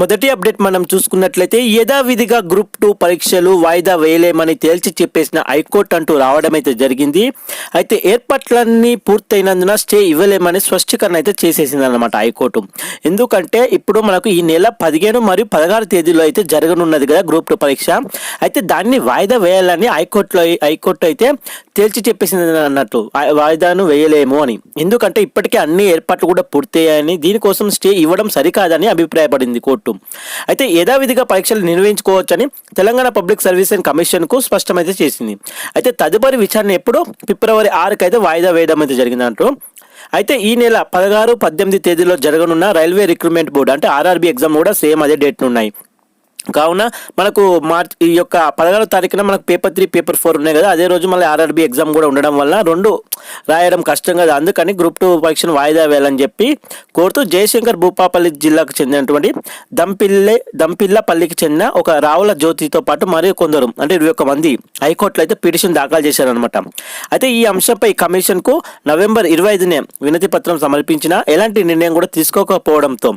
మొదటి అప్డేట్ మనం చూసుకున్నట్లయితే యథావిధిగా గ్రూప్ టూ పరీక్షలు వాయిదా వేయలేమని తేల్చి చెప్పేసిన హైకోర్టు అంటూ రావడం అయితే జరిగింది. అయితే ఏర్పాట్లన్నీ పూర్తయినందున స్టే ఇవ్వలేమని స్పష్టీకరణ అయితే చేసేసింది అనమాట హైకోర్టు. ఎందుకంటే ఇప్పుడు మనకు ఈ నెల పదిహేను మరియు పదహారు తేదీలో అయితే జరగనున్నది కదా గ్రూప్ టూ పరీక్ష. అయితే దాన్ని వాయిదా వేయాలని హైకోర్టులో హైకోర్టు అయితే తేల్చి చెప్పేసింది అన్నట్టు. వాయిదాను వేయలేము అని. ఎందుకంటే ఇప్పటికే అన్ని ఏర్పాట్లు కూడా పూర్తయ్యాయని దీనికోసం స్టే ఇవ్వడం సరికాదని అభిప్రాయపడింది కోర్టు. అయితే యథావిధిగా పరీక్షలు నిర్వహించుకోవచ్చని తెలంగాణ పబ్లిక్ సర్వీస్ అండ్ కమిషన్కు స్పష్టమైతే చేసింది. అయితే తదుపరి విచారణ ఎప్పుడు? ఫిబ్రవరి ఆరుకు అయితే వాయిదా వేయడం అయితే జరిగిందంటూ. అయితే ఈ నెల పదహారు పద్దెనిమిది తేదీలో జరగనున్న రైల్వే రిక్రూట్మెంట్ బోర్డు అంటే ఆర్ఆర్బీ ఎగ్జామ్ కూడా సేమ్ అదే డేట్ ఉన్నాయి. కావున మనకు మార్చ్ ఈ యొక్క పదహారో తారీఖున మనకు పేపర్ త్రీ పేపర్ ఫోర్ ఉన్నాయి కదా. అదే రోజు మళ్ళీ ఆర్ఆర్బీ ఎగ్జామ్ కూడా ఉండడం వల్ల రెండు రాయడం కష్టం కదా. అందుకని గ్రూప్ టూ పరీక్షను వాయిదా వేయాలని చెప్పి కోరుతూ జయశంకర్ భూపాపల్లి జిల్లాకు చెందినటువంటి దంపిల్లె దంపిల్లపల్లికి చెందిన ఒక రావుల జ్యోతితో పాటు మరియు కొందరు అంటే ఇరవై ఒక్క మంది హైకోర్టులో అయితే పిటిషన్ దాఖలు చేశారనమాట అయితే ఈ అంశంపై కమిషన్కు నవంబర్ ఇరవై ఐదునే వినతి పత్రం సమర్పించిన ఎలాంటి నిర్ణయం కూడా తీసుకోకపోవడంతో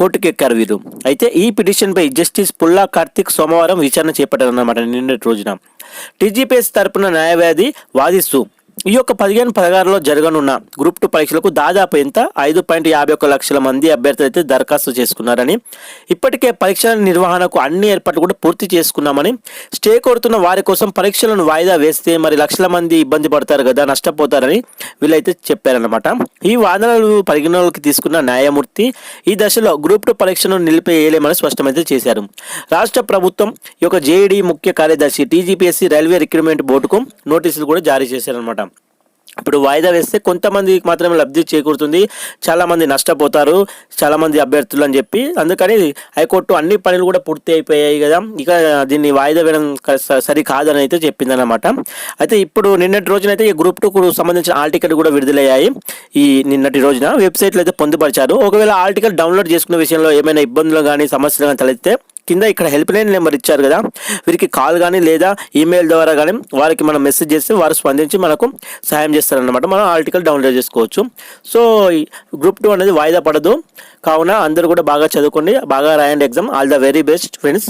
కోర్టుకు ఎక్కారు వీరు. అయితే ఈ పిటిషన్పై జస్టిస్ పుల్లా కార్తిక్ సోమవారం విచారణ చేపట్టారన్నమాట నిన్నటి రోజున. టీజీపీఎస్ తరపున న్యాయవాది వాదిస్తూ ఈ యొక్క పదిహేను పదహారులో జరగనున్న గ్రూప్ టూ పరీక్షలకు దాదాపు ఎంత? ఐదు పాయింట్ యాభై ఒక్క లక్షల మంది అభ్యర్థులు అయితే దరఖాస్తు చేసుకున్నారని ఇప్పటికే పరీక్షల నిర్వహణకు అన్ని ఏర్పాట్లు కూడా పూర్తి చేసుకున్నామని స్టే కోరుతున్న వారి కోసం పరీక్షలను వాయిదా వేస్తే మరి లక్షల మంది ఇబ్బంది పడతారు కదా నష్టపోతారని వీళ్ళైతే చెప్పారనమాట ఈ వాదనలు పరిగణలోకి తీసుకున్న న్యాయమూర్తి ఈ దశలో గ్రూప్ టూ పరీక్షను నిలిపేయలేమని స్పష్టమైతే చేశారు. రాష్ట్ర ప్రభుత్వం ఈ యొక్క జేఈడీ ముఖ్య కార్యదర్శి టీజీపీఎస్సీ రైల్వే రిక్రూట్మెంట్ బోర్డుకు నోటీసులు కూడా జారీ చేశారనమాట ఇప్పుడు వాయిదా వేస్తే కొంతమందికి మాత్రమే లబ్ధి చేకూరుతుంది. చాలామంది నష్టపోతారు. చాలా మంది అభ్యర్థులు అని చెప్పి. అందుకని హైకోర్టు అన్ని పనులు కూడా పూర్తి అయిపోయాయి కదా. ఇక దీన్ని వాయిదా వేయడం సరి కాదని అయితే చెప్పిందనమాట అయితే ఇప్పుడు నిన్నటి రోజున అయితే ఈ గ్రూప్ టూకు సంబంధించిన ఆల్ టికెట్ కూడా విడుదలయ్యాయి. ఈ నిన్నటి రోజున వెబ్సైట్లో అయితే పొందుపరిచారు. ఒకవేళ ఆల్ టికెట్ డౌన్లోడ్ చేసుకునే విషయంలో ఏమైనా ఇబ్బందులు కానీ సమస్యలు కానీ తలెత్తే కింద ఇక్కడ హెల్ప్ లైన్ నెంబర్ ఇచ్చారు కదా వీరికి కాల్ కానీ లేదా ఈమెయిల్ ద్వారా కానీ వారికి మనం మెసేజ్ చేస్తే వారు స్పందించి మనకు సహాయం చేస్తారనమాట మనం ఆర్టికల్ డౌన్లోడ్ చేసుకోవచ్చు. సో ఈ గ్రూప్ టూ అనేది వాయిదా పడదు. కావున అందరూ కూడా బాగా చదువుకోండి బాగా రాయండి exam all the very best friends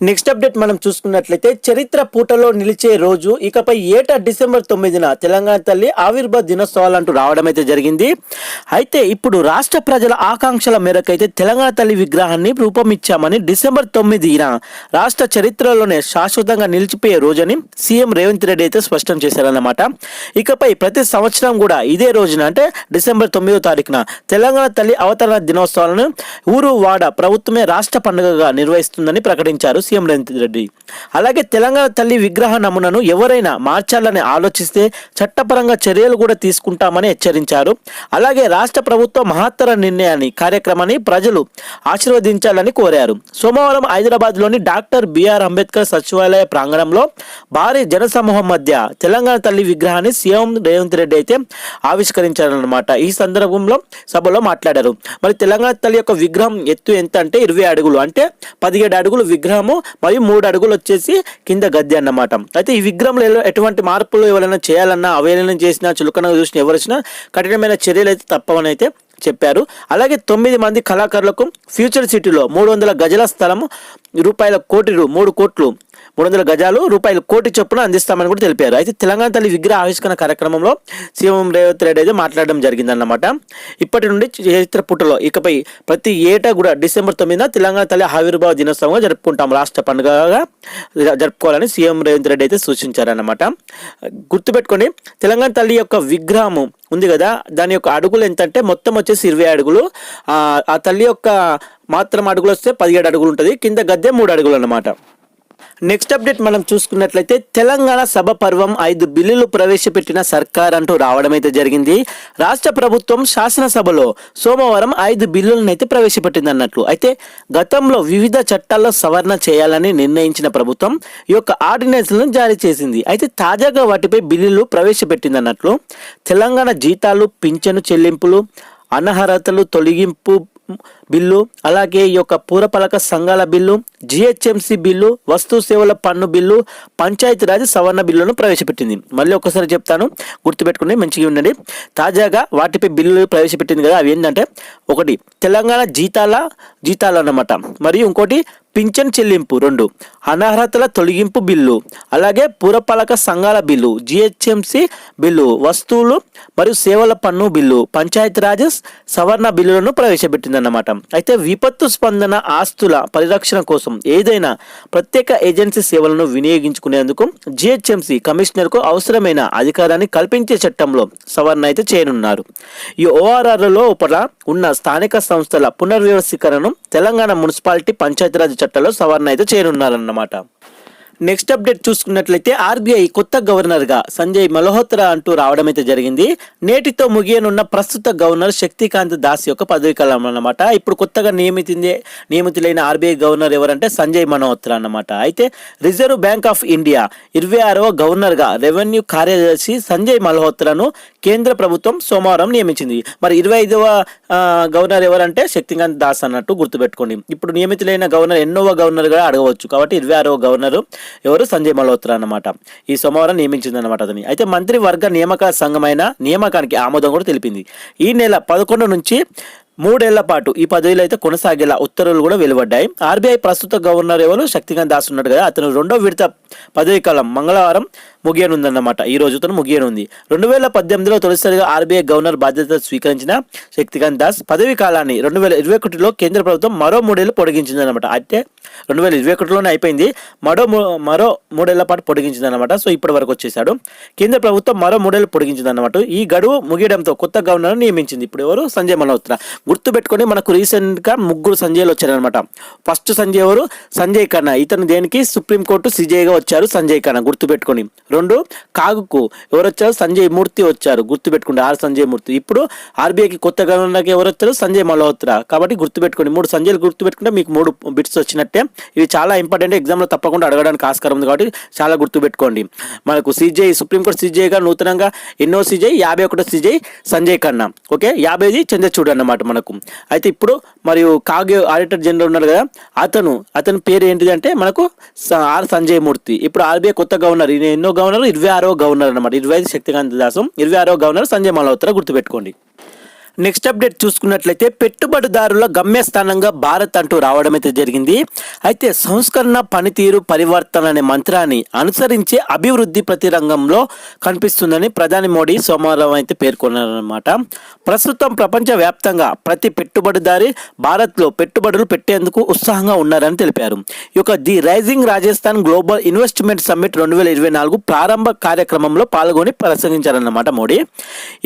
next update మనం చూసుకున్నట్లయితే చరిత్ర పూటలో నిలిచే రోజు ఇకపై ఏటా డిసెంబర్ తొమ్మిదిన తెలంగాణ తల్లి ఆవిర్భావ దినోత్సవాలు అంటూ రావడం అయితే జరిగింది. అయితే ఇప్పుడు రాష్ట్ర ప్రజల ఆకాంక్షల మేరకైతే తెలంగాణ తల్లి విగ్రహాన్ని రూపమిచ్చామని డిసెంబర్ తొమ్మిదిన రాష్ట్ర చరిత్రలోనే శాశ్వతంగా నిలిచిపోయే రోజని సీఎం రేవంత్ రెడ్డి అయితే స్పష్టం చేశారన్నమాట. ఇకపై ప్రతి సంవత్సరం కూడా ఇదే రోజున అంటే డిసెంబర్ తొమ్మిదో తారీఖున తెలంగాణ తల్లి అవతరణ దినోత్సవాలను ఊరు వాడ ప్రభుత్వమే రాష్ట్ర పండుగగా నిర్వహిస్తుందని ప్రకటించారు సీఎం రేవంత్ రెడ్డి? అలాగే తెలంగాణ తల్లి విగ్రహ నమూనాను ఎవరైనా మార్చాలని ఆలోచిస్తే చట్టపరంగా చర్యలు కూడా తీసుకుంటామని హెచ్చరించారు. అలాగే రాష్ట్ర ప్రభుత్వ మహత్తర నిర్ణయాన్ని కార్యక్రమాన్ని ప్రజలు ఆశీర్వదించాలని కోరారు. సోమవారం హైదరాబాద్లోని డాక్టర్ బిఆర్ అంబేద్కర్ సచివాలయ ప్రాంగణంలో భారీ జనసమూహం మధ్య తెలంగాణ తల్లి విగ్రహాన్ని సీఎం రేవంత్ రెడ్డి అయితే ఆవిష్కరించారన్నమాట. ఈ సందర్భంలో సభలో మాట్లాడారు. మరి తెలంగాణ తల్లి యొక్క విగ్రహం ఎత్తు ఎంత అంటే ఇరవై అడుగులు. అంటే పదిహేడు అడుగులు విగ్రహము మరియు మూడు అడుగులు వచ్చేసి కింద గద్దె అన్నమాట. అయితే ఈ విగ్రహంలో ఎటువంటి మార్పులు ఎవరైనా చేయాలన్నా అవహేళన చేసినా చులకనగా చూసినా ఎవరు కఠినమైన చర్యలు అయితే తప్పవని అయితే చెప్పారు. అలాగే తొమ్మిది మంది కళాకారులకు ఫ్యూచర్ సిటీలో మూడు వందల గజల స్థలము రూపాయల కోటి రూ- మూడు కోట్లు మూడు వందల గజాలు రూపాయలు కోటి చొప్పున అందిస్తామని కూడా తెలిపారు. అయితే తెలంగాణ తల్లి విగ్రహ ఆవిష్కరణ కార్యక్రమంలో సీఎం రేవంత్ రెడ్డి అయితే మాట్లాడడం జరిగిందన్నమాట. ఇప్పటి నుండి చరిత్ర పుటలో ఇకపై ప్రతి ఏటా కూడా డిసెంబర్ తొమ్మిదిన తెలంగాణ తల్లి ఆవిర్భావ దినోత్సవంగా జరుపుకుంటాం రాష్ట్ర పండుగగా జరుపుకోవాలని సీఎం రేవంత్ రెడ్డి అయితే సూచించారన్నమాట. గుర్తుపెట్టుకోండి తెలంగాణ తల్లి యొక్క విగ్రహము ఉంది కదా దాని యొక్క అడుగులు ఎంతంటే మొత్తం వచ్చేసి ఇరవై అడుగులు. ఆ ఆ తల్లి యొక్క మాత్రం అడుగులు వస్తే పదిహేడు అడుగులు ఉంటుంది కింద గద్దె మూడు అడుగులు అన్నమాట. నెక్స్ట్ అప్డేట్ మనం చూసుకున్నట్లయితే తెలంగాణ సభ పర్వం ఐదు బిల్లులు ప్రవేశపెట్టిన సర్కార్ అంటూ రావడం అయితే జరిగింది. రాష్ట్ర ప్రభుత్వం శాసనసభలో సోమవారం ఐదు బిల్లులను అయితే ప్రవేశపెట్టింది అన్నట్లు అయితే గతంలో వివిధ చట్టాల్లో సవరణ చేయాలని నిర్ణయించిన ప్రభుత్వం ఈ యొక్క ఆర్డినెన్స్లను జారీ చేసింది. అయితే తాజాగా వాటిపై బిల్లులు ప్రవేశపెట్టింది అన్నట్లు తెలంగాణ జీతాలు పింఛను చెల్లింపులు అనర్హతలు తొలగింపు బిల్లు అలాగే ఈ యొక్క పూరపలక సంఘాల బిల్లు జిహెచ్ఎంసి బిల్లు వస్తు సేవల పన్ను బిల్లు పంచాయతీరాజ్ సవరణ బిల్లును ప్రవేశపెట్టింది. మళ్ళీ ఒకసారి చెప్తాను గుర్తుపెట్టుకుని మంచిగా ఉండండి. తాజాగా వాటిపై బిల్లులు ప్రవేశపెట్టింది కదా అవి ఏంటంటే ఒకటి తెలంగాణ జీతాల జీతాలు అన్నమాట. మరియు ఇంకోటి పింఛన్ చెల్లింపు రెండు అనర్హతల తొలగింపు బిల్లు అలాగే పురపాలక సంఘాల బిల్లు జిహెచ్ఎంసి బిల్లు వస్తువులు మరియు సేవల పన్ను బిల్లు పంచాయతీరాజ్ సవరణ బిల్లులను ప్రవేశపెట్టిందన్నమాట. అయితే విపత్తు స్పందన ఆస్తుల పరిరక్షణ కోసం ఏదైనా ప్రత్యేక ఏజెన్సీ సేవలను వినియోగించుకునేందుకు జిహెచ్ఎంసి కమిషనర్కు అవసరమైన అధికారాన్ని కల్పించే చట్టంలో సవరణ అయితే చేయనున్నారు. ఈ ఓఆర్ఆర్లలో లోపల ఉన్న స్థానిక సంస్థల పునర్వ్యవస్థీకరణను తెలంగాణ మున్సిపాలిటీ పంచాయతీరాజ్ చట్టంలో సవరణ అయితే చేరున్నారన్నమాట నెక్స్ట్ అప్డేట్ చూసుకున్నట్లయితే ఆర్బీఐ కొత్త గవర్నర్గా సంజయ్ మల్హోత్రా అంటూ రావడం అయితే జరిగింది. నేటితో ముగియనున్న ప్రస్తుత గవర్నర్ శక్తికాంత్ దాస్ యొక్క పదవి కాలం అన్నమాట. ఇప్పుడు కొత్తగా నియమితిందే నియమితులైన ఆర్బీఐ గవర్నర్ ఎవరంటే సంజయ్ మల్హోత్రా అన్నమాట. అయితే రిజర్వ్ బ్యాంక్ ఆఫ్ ఇండియా ఇరవై ఆరవ గవర్నర్గా రెవెన్యూ కార్యదర్శి సంజయ్ మల్హోత్రాను కేంద్ర ప్రభుత్వం సోమవారం నియమించింది. మరి ఇరవై ఐదవ గవర్నర్ ఎవరంటే శక్తికాంత్ దాస్ అన్నట్టు గుర్తుపెట్టుకోండి. ఇప్పుడు నియమితులైన గవర్నర్ ఎన్నోవ గవర్నర్గా అడగవచ్చు. కాబట్టి ఇరవై ఆరవ గవర్నరు ఎవరు సంజయ్ మల్హోత్రా అన్నమాట. ఈ సోమవారం నియమించిందనమాట అతని అయితే మంత్రివర్గ నియామక సంఘమైన నియామకానికి ఆమోదం కూడా తెలిపింది. ఈ నెల పదకొండు నుంచి మూడేళ్ళ పాటు ఈ పదవిలో అయితే కొనసాగేలా ఉత్తర్వులు కూడా వెలువడ్డాయి. ఆర్బీఐ ప్రస్తుత గవర్నర్ ఎవరు? శక్తికాంత్ దాస్ ఉన్నాడు కదా. అతను రెండో విడత పదవీ కాలం మంగళవారం ముగియనుందన్నమాట. ఈ రోజుతో ముగియనుంది. రెండు వేల పద్దెనిమిదిలో తొలిసారిగా ఆర్బీఐ గవర్నర్ బాధ్యత స్వీకరించిన శక్తికాంత్ దాస్ పదవి కాలాన్ని రెండు వేల ఇరవై ఒకటిలో కేంద్ర ప్రభుత్వం మరో మూడేళ్ళు పొడిగించిందనమాట అంటే రెండు వేల ఇరవై ఒకటిలోనే అయిపోయింది. మరో మరో మూడేళ్ళ పాటు పొడిగించిందనమాట సో ఇప్పటి వరకు వచ్చేసాడు కేంద్ర ప్రభుత్వం మరో మూడేళ్ళు పొడిగించిందనమాట ఈ గడువు ముగియడంతో కొత్త గవర్నర్ నియమించింది. ఇప్పుడు ఎవరు? సంజయ్ మల్హోత్రా గుర్తుపెట్టుకొని మనకు రీసెంట్గా ముగ్గురు సంజయ్లు వచ్చారనమాట ఫస్ట్ సంజయ్ ఎవరు? సంజయ్ ఖన్నా. ఇతను దేనికి? సుప్రీంకోర్టు సిజేగా వచ్చారు సంజయ్ ఖన్నా. గుర్తుపెట్టుకొని. రెండు కాగుకు. ఎవరు వచ్చారు సంజయ్ మూర్తి వచ్చారు. గుర్తుపెట్టుకోండి ఆర్ సంజయ్ మూర్తి. ఇప్పుడు ఆర్బీఐకి కొత్త గవర్నర్కి ఎవరు వచ్చారు సంజయ్ మల్హోత్రా. కాబట్టి గుర్తుపెట్టుకోండి మూడు సంజయ్లు గుర్తుపెట్టుకుంటే మీకు మూడు బిట్స్ వచ్చినట్టే. ఇవి చాలా ఇంపార్టెంట్ ఎగ్జామ్లో తప్పకుండా అడగడానికి ఆస్కారం ఉంది కాబట్టి చాలా గుర్తుపెట్టుకోండి. మనకు సిజే సుప్రీంకోర్టు సిజేగా నూతనంగా ఎన్నో సిజే యాభై ఒకటో సిజే సంజయ్ ఖన్నా ఓకే? యాభైది చంద్రచూడ్ అన్నమాట మనకు. అయితే ఇప్పుడు మరియు కాగే ఆడిటర్ జనరల్ ఉన్నారు కదా అతను అతని పేరు ఏంటిది అంటే మనకు స- ఆర్ సంజయ్ మూర్తి. ఇప్పుడు ఆర్బీఐ కొత్త గవర్నర్ ఈయన ఎన్నో గవర్నర్ ఇరవై ఆరో గవర్నర్ అనమాట ఇరవై ఐదు శక్తికాంత దాసం ఇరవై ఆరో గవర్నర్ సంజయ్ మల్హోత్రా గుర్తుపెట్టుకోండి. నెక్స్ట్ అప్డేట్ చూసుకున్నట్లయితే పెట్టుబడిదారుల గమ్యస్థానంగా భారత్ అంటూ రావడం అయితే జరిగింది. అయితే సంస్కరణ పనితీరు పరివర్తన అనే మంత్రాన్ని అనుసరించే అభివృద్ధి ప్రతి రంగంలో కనిపిస్తుందని ప్రధాని మోడీ సోమవారం అయితే పేర్కొన్నారన్నమాట. ప్రస్తుతం ప్రపంచవ్యాప్తంగా ప్రతి పెట్టుబడిదారి భారత్లో పెట్టుబడులు పెట్టేందుకు ఉత్సాహంగా ఉన్నారని తెలిపారు. ఈ యొక్క the rising Rajasthan global investment summit రెండు వేల ఇరవై నాలుగు ప్రారంభ కార్యక్రమంలో పాల్గొని ప్రసంగించారన్నమాట మోడీ.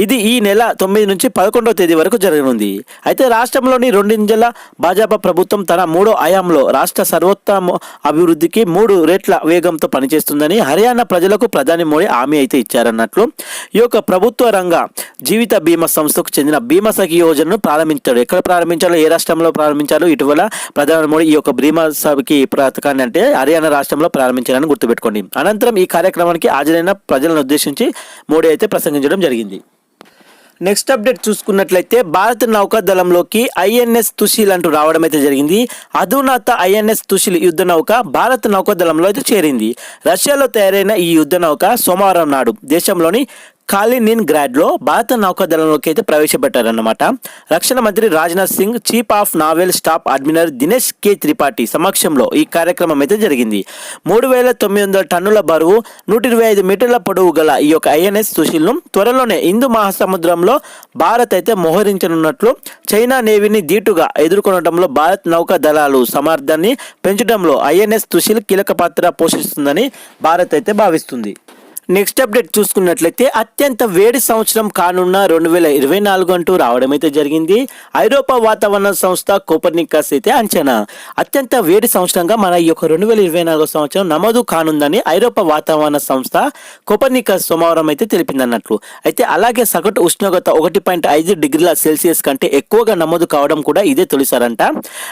ఇది ఈ నెల తొమ్మిది నుంచి పదకొండవ తేదీ వరకు జరగనుంది. అయితే రాష్ట్రంలోని రెండింజల భాజపా ప్రభుత్వం తన మూడో ఆయాంలో రాష్ట్ర సర్వోత్తమ అభివృద్ధికి మూడు రేట్ల వేగంతో పనిచేస్తుందని హర్యానా ప్రజలకు ప్రధాని మోడీ హామీ అయితే ఇచ్చారన్నట్లు ఈ యొక్క ప్రభుత్వ రంగ జీవిత బీమా సంస్థకు చెందిన బీమా సఖి యోజనను ప్రారంభించాడు ఎక్కడ ప్రారంభించాలో ఏ రాష్ట్రంలో ప్రారంభించాలో ఇటీవల ప్రధాని మోడీ ఈ యొక్క బీమా సఖి పథకాన్ని అంటే హర్యానా రాష్ట్రంలో ప్రారంభించారని గుర్తుపెట్టుకోండి. అనంతరం ఈ కార్యక్రమానికి హాజరైన ప్రజలను ఉద్దేశించి మోడీ అయితే ప్రసంగించడం జరిగింది. నెక్స్ట్ అప్డేట్ చూసుకున్నట్లయితే భారత నౌకాదళంలోకి ఐఎన్ఎస్ తుషిల్ అంటూ రావడం అయితే జరిగింది. అధునాత ఐఎన్ఎస్ తుషిల్ యుద్ధ నౌక భారత నౌకాదళంలో అయితే చేరింది. రష్యాలో తయారైన ఈ యుద్ధ నౌక సోమవారం నాడు దేశంలోని కాలినిన్ గ్రాడ్లో భారత నౌకాదళంలోకి అయితే ప్రవేశపెట్టారన్నమాట. రక్షణ మంత్రి Rajnath Singh chief of naval staff admiral Dinesh K Tripathi సమక్షంలో ఈ కార్యక్రమం అయితే జరిగింది. మూడు వేల తొమ్మిది వందల టన్నుల బరువు నూట ఇరవై ఐదు మీటర్ల పొడవు గల ఈ యొక్క ఐఎన్ఎస్ సుశీల్ను త్వరలోనే హిందూ మహాసముద్రంలో భారత్ అయితే మోహరించనున్నట్లు చైనా నేవీని దీటుగా ఎదుర్కొనడంలో భారత్ నౌకా దళాలు సమర్థాన్ని పెంచడంలో ఐఎన్ఎస్ సుశీల్ కీలక పాత్ర పోషిస్తుందని భారత్ అయితే భావిస్తుంది. నెక్స్ట్ అప్డేట్ చూసుకున్నట్లయితే అత్యంత వేడి సంవత్సరం కానున్న రెండు వేల ఇరవై నాలుగు అంటూ రావడం అయితే జరిగింది. ఐరోపా వాతావరణ సంస్థ కోపర్నికస్ అయితే అంచనా. అత్యంత వేడి సంవత్సరంగా మన ఈ యొక్క రెండు వేల ఇరవై నాలుగో సంవత్సరం నమోదు కానుందని ఐరోపా వాతావరణ సంస్థ కోపర్నికస్ సోమవారం అయితే తెలిపిందన్నట్లు. అయితే అలాగే సగటు ఉష్ణోగ్రత ఒకటి పాయింట్ ఐదు డిగ్రీల సెల్సియస్ కంటే ఎక్కువగా నమోదు కావడం కూడా ఇదే తొలిసారంట.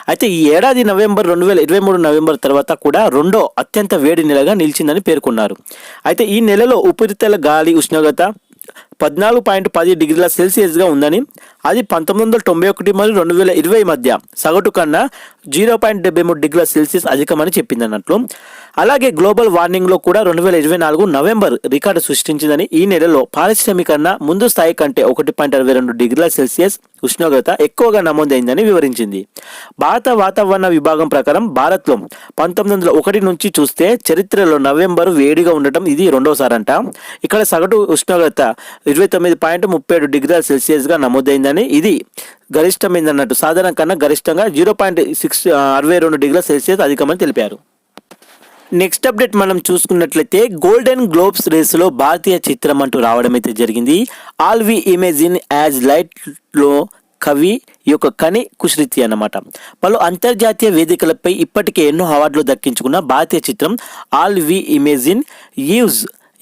అయితే ఈ ఏడాది నవంబర్ రెండు వేల ఇరవై మూడు నవంబర్ తర్వాత కూడా రెండో అత్యంత వేడి నెలగా నిలిచిందని పేర్కొన్నారు. అయితే ఈ నెల నెలలో ఉపరితల గాలి ఉష్ణోగ్రత పద్నాలుగు పాయింట్ పది డిగ్రీల సెల్సియస్గా ఉందని అది పంతొమ్మిది వందల తొంభై ఒకటి మరియు రెండు వేల ఇరవై మధ్య సగటు కన్నా జీరో పాయింట్ డెబ్బై మూడు డిగ్రీల సెల్సియస్ అధికమని చెప్పింది అన్నట్లు అలాగే గ్లోబల్ వార్మింగ్లో కూడా రెండు వేల ఇరవై నాలుగు నవంబర్ రికార్డు సృష్టించిందని ఈ నెలలో పారిశ్రామికన్నా ముందు స్థాయి కంటే ఒకటి పాయింట్ అరవై రెండు డిగ్రీల సెల్సియస్ ఉష్ణోగ్రత ఎక్కువగా నమోదైందని వివరించింది. భారత వాతావరణ విభాగం ప్రకారం భారత్లో పంతొమ్మిది వందల ఒకటి నుంచి చూస్తే చరిత్రలో నవంబర్ వేడిగా ఉండటం ఇది రెండోసారంట. ఇక్కడ సగటు ఉష్ణోగ్రత ఇరవై తొమ్మిది పాయింట్ ముప్పై ఏడు డిగ్రీల సెల్సియస్గా నమోదైందని ఇది గరిష్టమైందన్నట్టు. సాధారణ కన్నా గరిష్టంగా జీరో పాయింట్ సిక్స్ అరవై రెండు డిగ్రీల సెల్సియస్ అధికమని తెలిపారు. నెక్స్ట్ అప్డేట్ మనం చూసుకున్నట్లయితే గోల్డెన్ గ్లోబ్స్ రేసులో భారతీయ చిత్రం అంటూ రావడం అయితే జరిగింది. ఆల్ వి ఇమేజిన్ యాజ్ లైట్లో కవి ఈ యొక్క కని కుశ్రితి అన్నమాట. పలు అంతర్జాతీయ వేదికలపై ఇప్పటికే ఎన్నో అవార్డులు దక్కించుకున్న భారతీయ చిత్రం all we imagine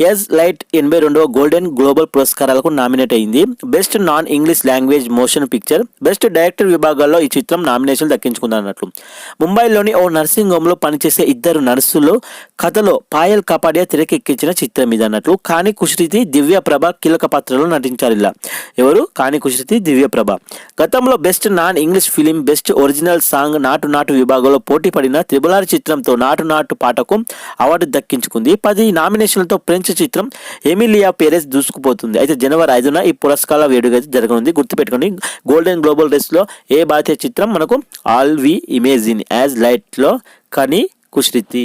as light ఎనభై రెండవ గోల్డెన్ గ్లోబల్ పురస్కారాలకు నామినేట్ అయింది. Best non English language motion picture best director విభాగాల్లో ఈ చిత్రం నామినేషన్ దక్కించుకుందన్నట్లు ముంబైలోని ఓ నర్సింగ్ హోమ్లో పనిచేసే ఇద్దరు నర్సులు కథలో పాయల్ కపాడియా తెరకెక్కించిన చిత్రం ఇది అన్నట్లు కాని కుశ్రితి దివ్య ప్రభ కీలక పాత్రలో నటించారు ఇలా. ఎవరు? కాని కుశ్రితి దివ్య ప్రభ. గతంలో best non English film best original song Naatu Naatu విభాగంలో పోటీ పడిన త్రిబులారి చిత్రంతో నాటు నాటు పాటకు అవార్డు దక్కించుకుంది. పది నామినేషన్లతో ఫ్రెంచ్ చిత్రం ఎమిలియా పేరెస్ దూసుకుపోతుంది. అయితే జనవరి ఐదున ఈ పురస్కార వేడుక అయితే జరగనుంది. గుర్తుపెట్టుకోండి గోల్డెన్ గ్లోబల్ రేస్లో ఏ భారతీయ చిత్రం మనకు ఆల్ వి ఇమేజిన్ యాజ్ లైట్లో కానీ కుశ్రితి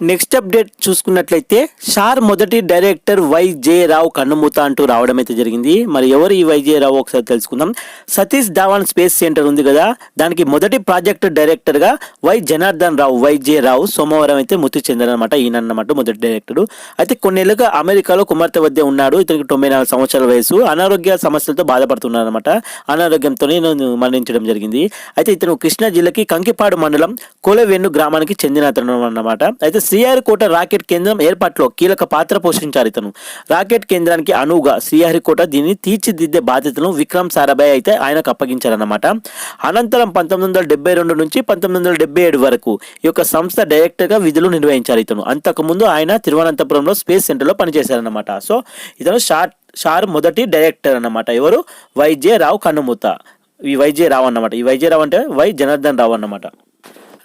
నెక్స్ట్ అప్డేట్ చూసుకున్నట్లయితే షార్ మొదటి డైరెక్టర్ వైజే రావు కన్నుమూత అంటూ రావడం అయితే జరిగింది. మరి ఎవరు ఈ వైజే రావు ఒకసారి తెలుసుకుందాం. సతీష్ ధావన్ స్పేస్ సెంటర్ ఉంది కదా దానికి మొదటి ప్రాజెక్ట్ డైరెక్టర్గా వై జనార్దన్ రావు వైజే రావు సోమవారం అయితే మృతి చెందారనమాట ఈయన అన్నమాట మొదటి డైరెక్టర్. అయితే కొన్నేళ్ళుగా అమెరికాలో కుమార్తె వద్ద ఉన్నాడు ఇతనికి తొంభై నాలుగు సంవత్సరాల వయసు అనారోగ్య సమస్యలతో బాధపడుతున్నారనమాట అనారోగ్యంతోనే మరణించడం జరిగింది. అయితే ఇతను కృష్ణా జిల్లాకి కంకిపాడు మండలం కోలవెన్ను గ్రామానికి చెందిన అతను అన్నమాట. అయితే శ్రీహరికోట రాకెట్ కేంద్రం ఏర్పాటులో కీలక పాత్ర పోషించారు ఇతను. రాకెట్ కేంద్రానికి అనువుగా శ్రీహరికోట దీన్ని తీర్చిదిద్దే బాధ్యతను విక్రమ్ సారాభాయ్ అయితే ఆయనకు అప్పగించారన్నమాట. అనంతరం పంతొమ్మిది వందల డెబ్బై రెండు నుంచి పంతొమ్మిది వందల డెబ్బై ఏడు వరకు ఈ యొక్క సంస్థ డైరెక్టర్గా విధులు నిర్వహించారు ఇతను. అంతకుముందు ఆయన తిరువనంతపురంలో స్పేస్ సెంటర్లో పనిచేశారన్నమాట. సో ఇతను షార్ షార్ మొదటి డైరెక్టర్ అన్నమాట. ఎవరు? వైజే రావు కన్నుమూత. ఈ వైజే రావు అన్నమాట. ఈ వైజే రావు అంటే వై జనార్దన్ రావు అన్నమాట.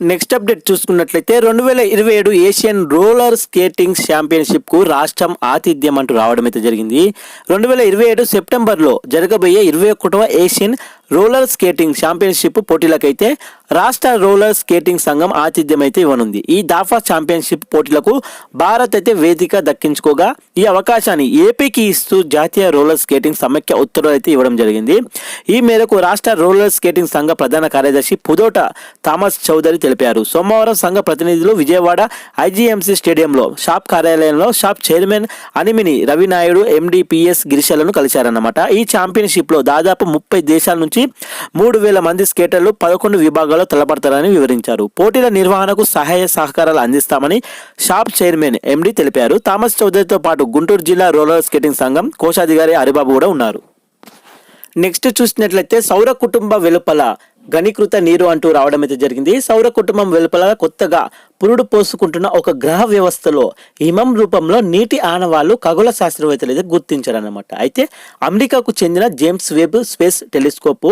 నెక్స్ట్ అప్డేట్ చూసుకున్నట్లయితే రెండు వేల ఇరవై ఏడు ఏషియన్ రోలర్ స్కేటింగ్ ఛాంపియన్షిప్కు రాష్ట్రం ఆతిథ్యం అంటూ రావడం అయితే జరిగింది. రెండు వేల ఇరవై ఏడు సెప్టెంబర్లో జరగబోయే ఇరవై ఒకటవ ఏషియన్ రోలర్ స్కేటింగ్ ఛాంపియన్షిప్ పోటీలకైతే రాష్ట్ర రోలర్ స్కేటింగ్ సంఘం ఆతిథ్యం అయితే ఇవ్వనుంది. ఈ దాఫా ఛాంపియన్షిప్ పోటీలకు భారత్ అయితే వేదిక దక్కించుకోగా ఈ అవకాశాన్ని ఏపీకి ఇస్తూ జాతీయ రోలర్ స్కేటింగ్ సమైక్య ఉత్తర్వులు అయితే ఇవ్వడం జరిగింది. ఈ మేరకు రాష్ట్ర రోలర్ స్కేటింగ్ సంఘ ప్రధాన కార్యదర్శి పుదోట థామస్ చౌదరి తెలిపారు. సోమవారం సంఘ ప్రతినిధులు విజయవాడ ఐజీఎంసీ స్టేడియంలో షాప్ కార్యాలయంలో షాప్ చైర్మన్ అనిమిని రవినాయుడు ఎండిపిఎస్ గిరిశలను కలిశారన్నమాట. ఈ ఛాంపియన్షిప్లో దాదాపు ముప్పై దేశాల నుంచి మూడు వేల మంది స్కేటర్లు పదకొండు విభాగాల్లో తలపడతారని వివరించారు. పోటీల నిర్వహణకు సహాయ సహకారాలు అందిస్తామని షాప్ చైర్మన్ ఎండి తెలిపారు. థామస్ చౌదరితో పాటు గుంటూరు జిల్లా రోలర్ స్కేటింగ్ సంఘం కోశాధికారి హరిబాబు కూడా ఉన్నారు. నెక్స్ట్ చూసినట్లయితే సౌర కుటుంబ వెలుపల ఘనీకృత నీరు అంటూ రావడం అయితే జరిగింది. సౌర కుటుంబం వెలుపల కొత్తగా పురుడు పోసుకుంటున్న ఒక గ్రహ వ్యవస్థలో హిమం రూపంలో నీటి ఆనవాళ్ళు ఖగోళ శాస్త్రవేత్తలు అయితే గుర్తించారనమాట అయితే అమెరికాకు చెందిన జేమ్స్ వెబ్ స్పేస్ టెలిస్కోప్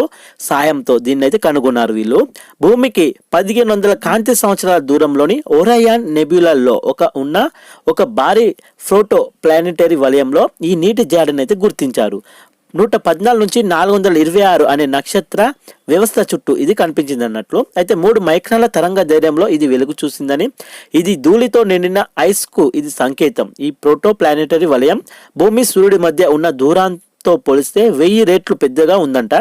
సాయంతో దీన్ని అయితే కనుగొన్నారు వీళ్ళు. భూమికి పదిహేను వందల కాంతి సంవత్సరాల దూరంలోని ఓరయాన్ నెబ్యులాల్లో ఒక ఉన్న ఒక భారీ ఫ్రోటో ప్లానెటరీ వలయంలో ఈ నీటి జాడని అయితే గుర్తించారు. నూట పద్నాలుగు నుంచి నాలుగు వందల ఇరవై ఆరు అనే నక్షత్ర వ్యవస్థ చుట్టూ ఇది కనిపించింది అన్నట్లు అయితే మూడు మైక్రాన్ల తరంగ ధైర్యంలో ఇది వెలుగు చూసిందని. ఇది ధూళితో నిండిన ఐస్కు ఇది సంకేతం. ఈ ప్రోటో ప్లానెటరీ వలయం భూమి సూర్యుడి మధ్య ఉన్న దూరాంతో పోలిస్తే వెయ్యి రేట్లు పెద్దగా ఉందంట.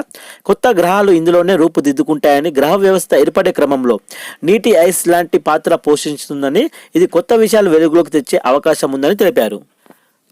కొత్త గ్రహాలు ఇందులోనే రూపుదిద్దుకుంటాయని గ్రహ వ్యవస్థ ఏర్పడే క్రమంలో నీటి ఐస్ లాంటి పాత్ర పోషిస్తుందని ఇది కొత్త విషయాలు వెలుగులోకి తెచ్చే అవకాశం ఉందని తెలిపారు.